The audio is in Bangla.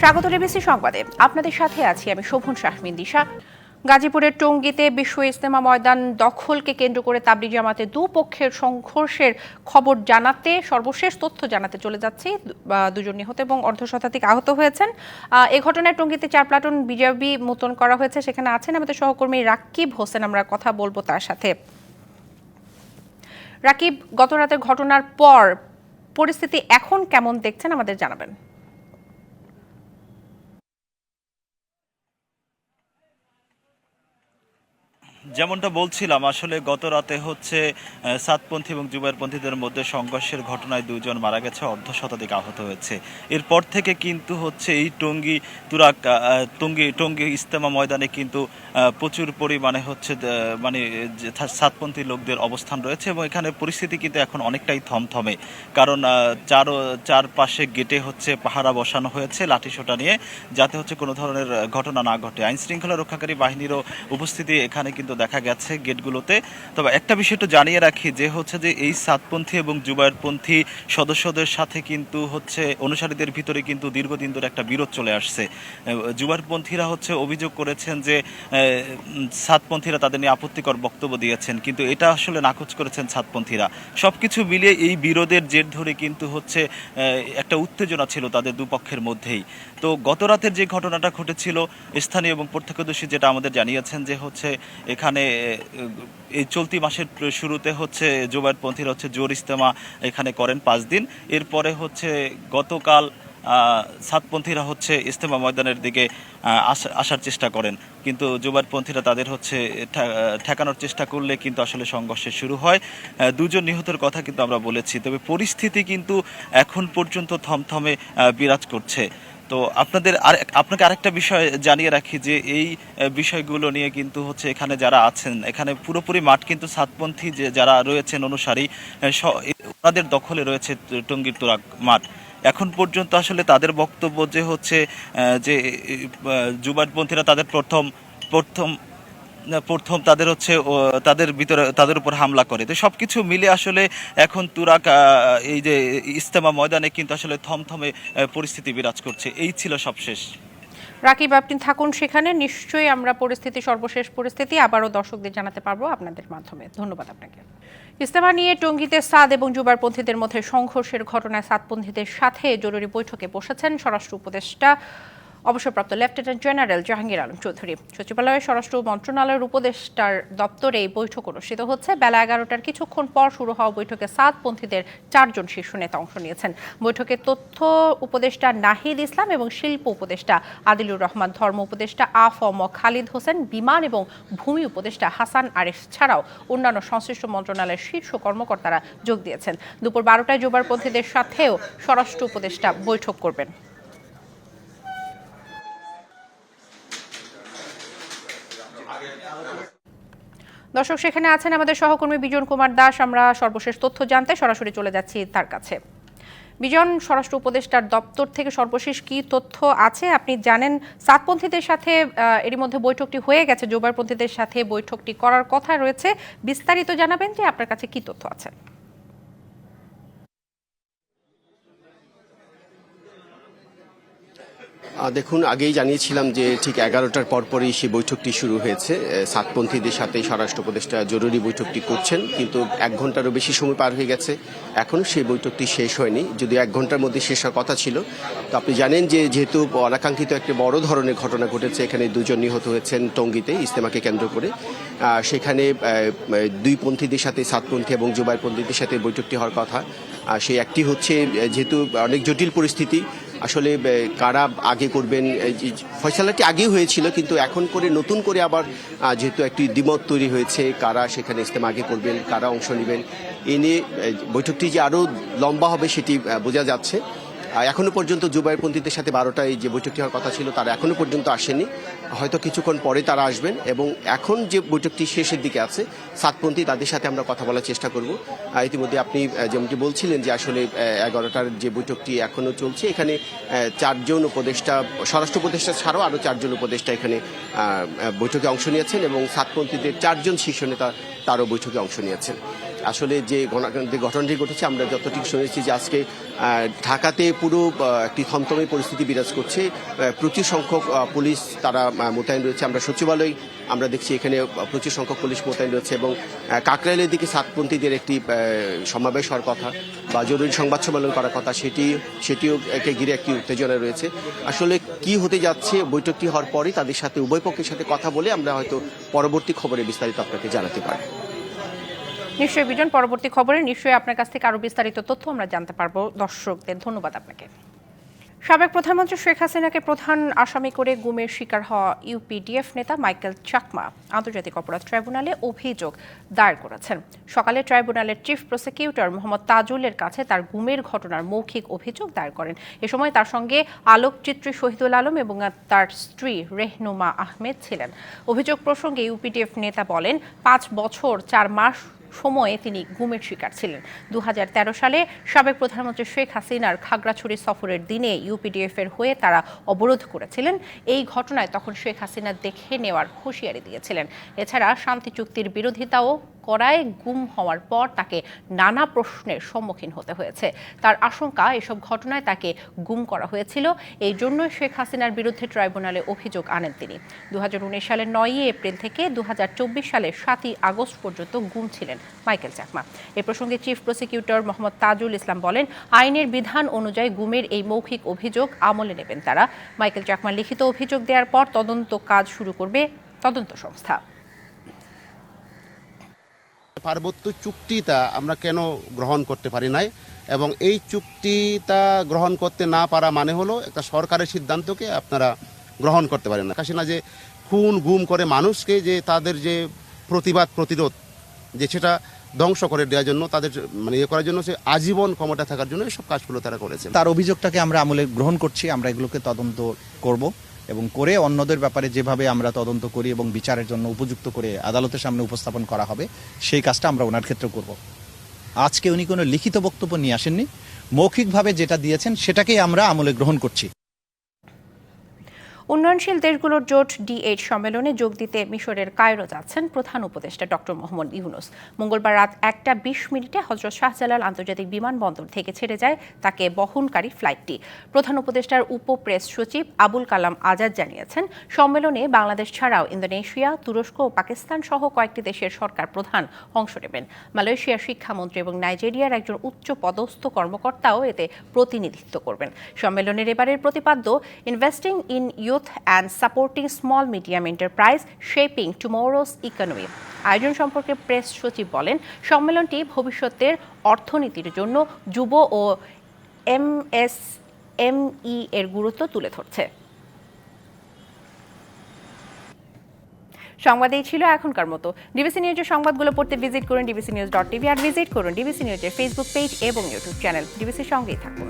স্বাগত ডিবিসি সংবাদে। আপনাদের সাথে আছি আমি শোভন শাহমিন দিশা গাজীপুরের টঙ্গীতে বিশ্ব ইজতেমা ময়দান দখলকে কেন্দ্র করে তাবলিগ জামাতে দুপক্ষের সংঘর্ষের খবর জানাতে, সর্বশেষ তথ্য জানাতে চলে যাচ্ছি। দুজন নিহত এবং অর্ধশতাধিক আহত হয়েছেন। এ ঘটনায় টঙ্গীতে চার প্লাটুন বিজেপি মোতন করা হয়েছে। সেখানে আছেন আমাদের সহকর্মী রাকিব হোসেন। আমরা কথা বলব তার সাথে। রাকিব, গত রাতের ঘটনার পর পরিস্থিতি এখন কেমন দেখছেন আমাদের জানাবেন। যেমনটা বলছিলাম, আসলে গত রাতে হচ্ছে সাতপন্থী এবং জুবাইরপন্থীদের মধ্যে সংঘর্ষের ঘটনায় দুজন মারা গেছে অর্ধ শতাধিক আহত হয়েছে। এরপর থেকে কিন্তু হচ্ছে এই টঙ্গী তুরাক টঙ্গী টঙ্গী ইস্তেমা ময়দানে কিন্তু প্রচুর পরিমাণে হচ্ছে মানে সাতপন্থী লোকদের অবস্থান রয়েছে এবং এখানে পরিস্থিতি কিন্তু এখন অনেকটাই থমথমে। কারণ চারো, চারপাশে গেটে হচ্ছে পাহারা বসানো হয়েছে লাঠিসোঁটা নিয়ে, যাতে হচ্ছে কোনো ধরনের ঘটনা না ঘটে। আইন শৃঙ্খলা রক্ষাকারী বাহিনীরও উপস্থিতি এখানে কিন্তু দেখা গেছে গেটগুলোতে। তবে একটা বিষয় একটু জানিয়ে রাখি, যে হচ্ছে যে এই সাতপন্থী এবং জুবায়েরপন্থী সদস্যদের সাথে কিন্তু হচ্ছে অনুসারীদের ভিতরে কিন্তু দীর্ঘদিন ধরে একটা বিরোধ চলে আসছে। জুবায়েরপন্থীরা হচ্ছে অভিযোগ করেছেন যে সাতপন্থীরা তাদের নিয়ে আপত্তিকর বক্তব্য দিয়েছেন, কিন্তু এটা আসলে নাকচ করেছেন সাতপন্থীরা। সবকিছু মিলিয়ে এই বিরোধের জের ধরে কিন্তু হচ্ছে একটা উত্তেজনা ছিল তাদের দুপক্ষের মধ্যেই। তো গত রাতের যে ঘটনাটা ঘটেছিল, স্থানীয় এবং প্রত্যক্ষদর্শী যেটা আমাদের জানিয়েছেন যে হচ্ছে, এখানে আহ, এই চলতি মাসের শুরুতে হচ্ছে জোবায়েরপন্থীরা হচ্ছে জোর ইস্তেমা এখানে করেন পাঁচ দিন। এরপরে হচ্ছে গতকাল সাতপন্থীরা হচ্ছে ইস্তেমা ময়দানের দিকে আসার চেষ্টা করেন। কিন্তু জুবারপন্থীরা তাদের হচ্ছে ঠেকানোর চেষ্টা করলে কিন্তু আসলে সংঘর্ষের শুরু হয়। দুজন নিহতের কথা কিন্তু আমরা বলেছি। তবে পরিস্থিতি কিন্তু এখন পর্যন্ত থমথমে বিরাজ করছে। তো আপনাদের আর আপনাকে আরেকটা বিষয় জানিয়ে রাখি যে এই বিষয়গুলো নিয়ে কিন্তু হচ্ছে এখানে যারা আছেন, এখানে পুরোপুরি মাঠ কিন্তু সাতপন্থী যে যারা রয়েছেন অনুসারী ওনাদের দখলে রয়েছে টঙ্গীর তোরাক মাঠ। এখন পর্যন্ত আসলে তাদের বক্তব্য যে হচ্ছে যে যুবাটপন্থীরা তাদের প্রথম প্রথম প্রথম তাদের হচ্ছে তাদের ভিতরে, তাদের উপর হামলা করে। তো সব কিছু মিলে আসলে এখন তুরাক এই যে ইস্তেমা ময়দানে কিন্তু আসলে থমথমে পরিস্থিতি বিরাজ করছে। এই ছিল সবশেষ। রাকিব, আপনি থাকুন সেখানে। নিশ্চয়ই আমরা পরিস্থিতি, সর্বশেষ পরিস্থিতি আবারও দর্শকদের জানাতে পারব আপনাদের মাধ্যমে। ধন্যবাদ আপনাকে। ইস্তেমা নিয়ে টঙ্গীতে সাদ এবং জুবারপন্থীদের মধ্যে সংঘর্ষের ঘটনায় সাতপন্থীদের সাথে জরুরি বৈঠকে বসেছেন স্বরাষ্ট্র উপদেষ্টা অবসরপ্রাপ্ত লেফটেন্যান্ট জেনারেল জাহাঙ্গীর আলম চৌধুরী। সচিবালয়ের স্বরাষ্ট্র মন্ত্রণালয়ের উপদেষ্টার দপ্তরে এই বৈঠক অনুষ্ঠিত হচ্ছে। বেলা এগারোটার কিছুক্ষণ পর শুরু হওয়া বৈঠকে সাতপন্থীদের চারজন শীর্ষ নেতা অংশ নিয়েছেন। বৈঠকে তথ্য উপদেষ্টা নাহিদ ইসলাম এবং শিল্প উপদেষ্টা আদিলুর রহমান, ধর্ম উপদেষ্টা আফম খালিদ হোসেন, বিমান এবং ভূমি উপদেষ্টা হাসান আরিফ ছাড়াও অন্যান্য সংশ্লিষ্ট মন্ত্রণালয়ের শীর্ষ কর্মকর্তারা যোগ দিয়েছেন। দুপুর বারোটায় জোবারপন্থীদের সাথেও স্বরাষ্ট্র উপদেষ্টা বৈঠক করবেন। দর্শক, সেখানে আছেন আমাদের সহকর্মী বিজন কুমার দাস। আমরা সর্বশেষ তথ্য জানতে সরাসরি চলে যাচ্ছি তার কাছে। বিজন, স্বরাষ্ট্র উপদেষ্টার দপ্তর থেকে সর্বশেষ কি তথ্য আছে? আপনি জানেন, সাতপন্থীদের সাথে এর এরই মধ্যে বৈঠকটি হয়ে গেছে। জোবারপন্থীদের সাথে বৈঠকটি করার কথা রয়েছে। বিস্তারিত জানাবেন যে আপনার কাছে কি তথ্য আছে। দেখুন, আগেই জানিয়েছিলাম যে ঠিক এগারোটার পরপরই সেই বৈঠকটি শুরু হয়েছে। সাতপন্থীদের সাথে স্বরাষ্ট্র উপদেষ্টা জরুরি বৈঠকটি করছেন, কিন্তু এক ঘন্টারও বেশি সময় পার হয়ে গেছে। এখনও সেই বৈঠকটি শেষ হয়নি। যদি এক ঘণ্টার মধ্যে শেষ হওয়ার কথা ছিল, তো আপনি জানেন যে যেহেতু অনাকাঙ্ক্ষিত একটি বড় ধরনের ঘটনা ঘটেছে, এখানে দুজন নিহত হয়েছেন টঙ্গীতে ইস্তেমাকে কেন্দ্র করে। সেখানে দুই পন্থীদের সাথে, সাতপন্থী এবং জুবাইরপন্থীদের সাথে বৈঠকটি হওয়ার কথা। সেই একটি হচ্ছে যেহেতু অনেক জটিল পরিস্থিতি আসলে কারা আগে করবেন ফয়সালাটি আগেই হয়েছিল, কিন্তু এখন করে, নতুন করে আবার যেহেতু একটি দ্বিমত তৈরি হয়েছে, কারা সেখানে ইস্তেমা আগে করবেন, কারা অংশ নেবেন, এ নিয়ে বৈঠকটি যে আরও লম্বা হবে সেটি বোঝা যাচ্ছে। এখনও পর্যন্ত জুবাইরপন্থীদের সাথে বারোটায় যে বৈঠকটি হওয়ার কথা ছিল, তারা এখনও পর্যন্ত আসেনি। হয়তো কিছুক্ষণ পরে তারা আসবেন এবং এখন যে বৈঠকটি শেষের দিকে আছে, সাতপন্থী তাদের সাথে আমরা কথা বলার চেষ্টা করব। ইতিমধ্যে আপনি যেমনটি বলছিলেন যে আসলে এগারোটার যে বৈঠকটি এখনও চলছে, এখানে চারজন উপদেষ্টা, স্বরাষ্ট্র উপদেষ্টা ছাড়াও আরও চারজন উপদেষ্টা এখানে বৈঠকে অংশ নিয়েছেন এবং সাতপন্থীদের চারজন শীর্ষ নেতা তারও বৈঠকে অংশ নিয়েছেন। আসলে যে ঘটনা- যে ঘটনাটি ঘটেছে, আমরা যতটুকু শুনেছি যে আজকে ঢাকাতে পুরো একটি থমথমে পরিস্থিতি বিরাজ করছে। প্রচুর সংখ্যক পুলিশ তারা মোতায়েন রয়েছে। আমরা সচিবালয়, আমরা দেখছি এখানে প্রচুর সংখ্যক পুলিশ মোতায়েন রয়েছে এবং কাকরাইলের দিকে সাতপন্থীদের একটি সমাবেশ হওয়ার কথা বা জরুরি সংবাদ সম্মেলন করার কথা, সেটি, সেটিও একে ঘিরে একটি উত্তেজনা রয়েছে। আসলে কি হতে যাচ্ছে, বৈঠকটি হওয়ার পরে তাদের সাথে উভয় পক্ষের সাথে কথা বলে আমরা হয়তো পরবর্তী খবরে বিস্তারিত আপনাকে জানাতে পারি। নিশ্চয়ই বিজন, পরবর্তী খবরে নিশ্চয়ই আপনার কাছ থেকে আরও বিস্তারিত তথ্য আমরা জানতে পারব। দর্শকদের ধন্যবাদ আপনাকে। সাবেক প্রধানমন্ত্রী শেখ হাসিনাকে প্রধান আসামি করে গুমের শিকার হওয়া ইউপিডিএফ নেতা মাইকেল চাকমা আন্তর্জাতিক অপরাধ ট্রাইব্যুনালে অভিযোগ দায়ের করেছেন। সকালে ট্রাইব্যুনালের চিফ প্রসিকিউটর মোহাম্মদ তাজুলের কাছে তার গুমের ঘটনার মৌখিক অভিযোগ দায়ের করেন। এ সময় তার সঙ্গে আলোকচিত্রী শহীদুল আলম এবং তার স্ত্রী রেহনুমা আহমেদ ছিলেন। অভিযোগ প্রসঙ্গে ইউপিডিএফ নেতা বলেন, পাঁচ বছর, চার মাস সময়ে তিনি গুমের শিকার ছিলেন। দু হাজার তেরো সালে সাবেক প্রধানমন্ত্রী শেখ হাসিনার খাগড়াছড়ি সফরের দিনে ইউপিডিএফ এর হয়ে তারা অবরোধ করেছিলেন। এই ঘটনায় তখন শেখ হাসিনা দেখে নেওয়ার হুঁশিয়ারি দিয়েছিলেন। এছাড়া শান্তি চুক্তির বিরোধিতাও করায় গুম হওয়ার পর তাকে নানা প্রশ্নের সম্মুখীন হতে হয়েছে। তার আশঙ্কা, এসব ঘটনায় তাকে গুম করা হয়েছিল। এই জন্য শেখ হাসিনার বিরুদ্ধে ট্রাইব্যুনালে অভিযোগ আনেন তিনি। দু হাজার উনিশ সালের নয়ই এপ্রিল থেকে দু হাজার চব্বিশ সালের সাতই আগস্ট পর্যন্ত গুম ছিলেন মাইকেল চাকমা এ প্রসঙ্গে চিফ প্রসিকিউটর মোহাম্মদ তাজুল ইসলাম বলেন, আইনের বিধান অনুযায়ী গুমের এই মৌখিক অভিযোগ আমলে নেবেন তারা। মাইকেল চাকমার লিখিত অভিযোগ দেওয়ার পর তদন্ত কাজ শুরু করবে তদন্ত সংস্থা। পার্বত্য চুক্তিটা আমরা কেন গ্রহণ করতে পারি নাই? এবং এই চুক্তিটা গ্রহণ করতে না পারা মানে হলো একটা সরকারের সিদ্ধান্তকে আপনারা গ্রহণ করতে পারেন না। কাশিনা যে খুন, গুম করে মানুষকে যে তাদের যে প্রতিবাদ, প্রতিরোধ, যে সেটা ধ্বংস করে দেওয়ার জন্য, তাদের মানে ইয়ে করার জন্য, সে আজীবন ক্ষমতা থাকার জন্য এসব কাজগুলো তারা করেছে তার অভিযোগটাকে আমরা আমলে গ্রহণ করছি, আমরা এগুলোকে তদন্ত করব। এবং করে অন্যদের ব্যাপারে যেভাবে আমরা তদন্ত করি এবং বিচারের জন্য উপযুক্ত করে আদালতের সামনে উপস্থাপন করা হবে, সেই কাজটা আমরা ওনার ক্ষেত্রে করব। আজকে উনি কোনো লিখিত বক্তব্য নিয়ে আসেননি। মৌখিকভাবে যেটা দিয়েছেন, সেটাকেই আমরা আমলে গ্রহণ করছি। উন্নয়নশীল দেশগুলোর জোট ডিএইচ সম্মেলনে যোগ দিতে মিশরের কায়রো যাচ্ছেন প্রধান উপদেষ্টা ডক্টর মোহাম্মদ ইউনুস। মঙ্গলবার রাত একটা বিশ মিনিটে হজরত শাহজালাল আন্তর্জাতিক বিমানবন্দর থেকে ছেড়ে যায় তাকে বহনকারী ফ্লাইটটি। প্রধান উপদেষ্টার উপ প্রেস সচিব আবুল কালাম আজাদ জানিয়েছেন, সম্মেলনে বাংলাদেশ ছাড়াও ইন্দোনেশিয়া, তুরস্ক ও পাকিস্তান সহ কয়েকটি দেশের সরকার প্রধান অংশ নেবেন। মালয়েশিয়ার শিক্ষামন্ত্রী এবং নাইজেরিয়ার একজন উচ্চ পদস্থ কর্মকর্তাও এতে প্রতিনিধিত্ব করবেন। সম্মেলনের এবারের প্রতিপাদ্য, investing in youth and supporting small medium enterprise shaping tomorrow's economy আয়োজন সম্পর্কে প্রেস সচিব বলেন, সম্মেলনটি ভবিষ্যতের অর্থনীতির জন্য যুব ও এমএসএমই এর গুরুত্ব তুলে ধরছে। সংবাদ এই ছিল এখনকার মতো। ডিবিসি নিউজের সংবাদগুলো পড়তে ভিজিট করুন ডিবিসি নিউজ ডট টিভি আর ভিজিট করুন ডিবিসি নিউজের ফেসবুক পেজ এবং ইউটিউব চ্যানেল ডিবিসির সঙ্গেই থাকুন।